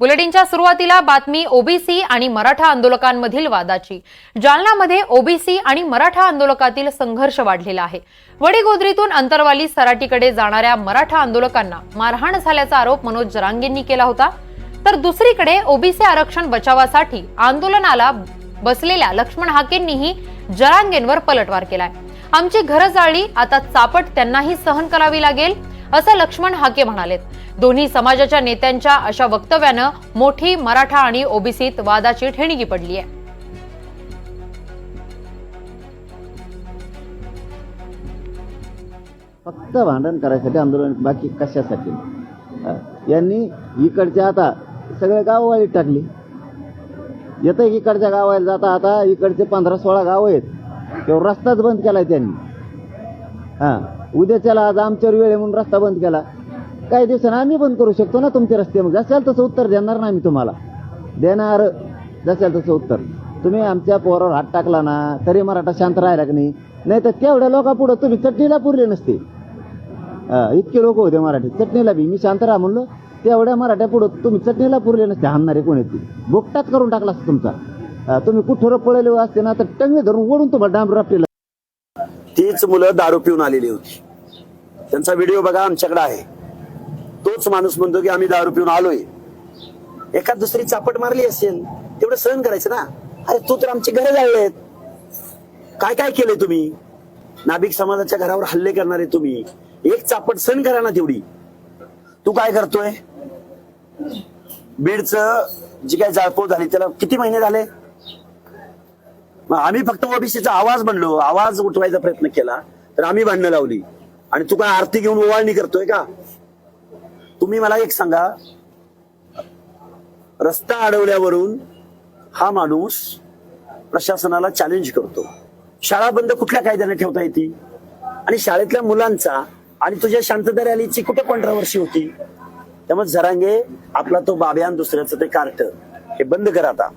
बुलेटिनच्या सुरुवातीला बातमी ओबीसी आणि मराठा आंदोलकांमधील वादाची. जालनामध्ये ओबीसी आणि मराठा आंदोलकातील संघर्ष वाढलेला आहे. वडीगोद्रीतून अंतरवाली सराटीकडे जाणाऱ्या मराठा आंदोलकांना मारहाण झाल्याचा आरोप मनोज जरांगेंनी केला होता. तर दुसरीकडे ओबीसी आरक्षण बचावासाठी आंदोलनाला बसलेल्या लक्ष्मण हाकेंनीही जरांगेंवर पलटवार केलाय. आमची घरं जाळली आता चापट त्यांनाही सहन करावी लागेल. असं लक्ष्मण हाके म्हणालेत. दोन्ही समाजाच्या नेत्यांच्या अशा वक्तव्यानं मोठी मराठा आणि ओबीसीत वादाची ठेणगी पडली आहे फक्त भांडण करायसाठी आंदोलन बाकी कशासाठी? यांनी इकडच्या आता सगळे गाव वाईट टाकली. येतं इकडच्या गावाला जाता आता इकडचे पंधरा सोळा गाव आहेत. तेव्हा रस्ताच बंद केलाय त्यांनी. हां. उद्याच्याला आज आमच्यावर वेळ म्हणून रस्ता बंद केला. काही दिवसांना आम्ही बंद करू शकतो ना तुमचे रस्ते मग. जसाल तसं उत्तर देणार ना आम्ही तुम्हाला. देणार जसाल तसं उत्तर. तुम्ही आमच्या पोरावर हात टाकला ना तरी मराठा शांत राहिला की नाही? नाही तर तेवढ्या लोकांपुढं तुम्ही चटणीला पुरले नसते. इतके लोक होते मराठी चटणीला बी. मी शांत राहा म्हणलो तेवढ्या मराठ्या पुढं तुम्ही चटणीला पुरले नसते. हाणणारे कोण येते बोकटात करून टाकला असता तुमचा. तुम्ही कुठं पळले असते ना तर टंगे धरून ओढून तुम्हाला डांबर रापटीला तीच मुलं दारू पिऊन आलेली होती. त्यांचा व्हिडिओ बघा आमच्याकडे आहे. तोच माणूस म्हणतो की आम्ही दारू पिऊन आलोय. एखाद दुसरी चापट मारली असेल तेवढं सहन करायचं ना. अरे तू तर आमची घरं जाळलेत काय काय केलंय तुम्ही? नाभिक समाजाच्या घरावर हल्ले करणारे तुम्ही. एक चापट सहन करा ना तेवढी. तू काय करतोय? बीडचं जी काय जाळपोळ झाली त्याला किती महिने झाले? मग आम्ही फक्त ओबीसीचा आवाज म्हणलो आवाज उठवायचा प्रयत्न केला तर आम्ही भांडणं लावली. आणि तू काय आरती घेऊन ओवाळणी करतोय का? तुम्ही मला एक सांगा रस्ता अडवल्यावरून हा माणूस प्रशासनाला चॅलेंज करतो. शाळा बंद कुठल्या कायद्याने ठेवता येते आणि शाळेतल्या मुलांचा आणि तुझ्या शांतता रॅलीची कुठे कॉन्ट्रावर्सी होती? त्यामुळे झरांगे आपला तो बाब्यान दुसऱ्याचं ते कार्ट हे बंद कर आता.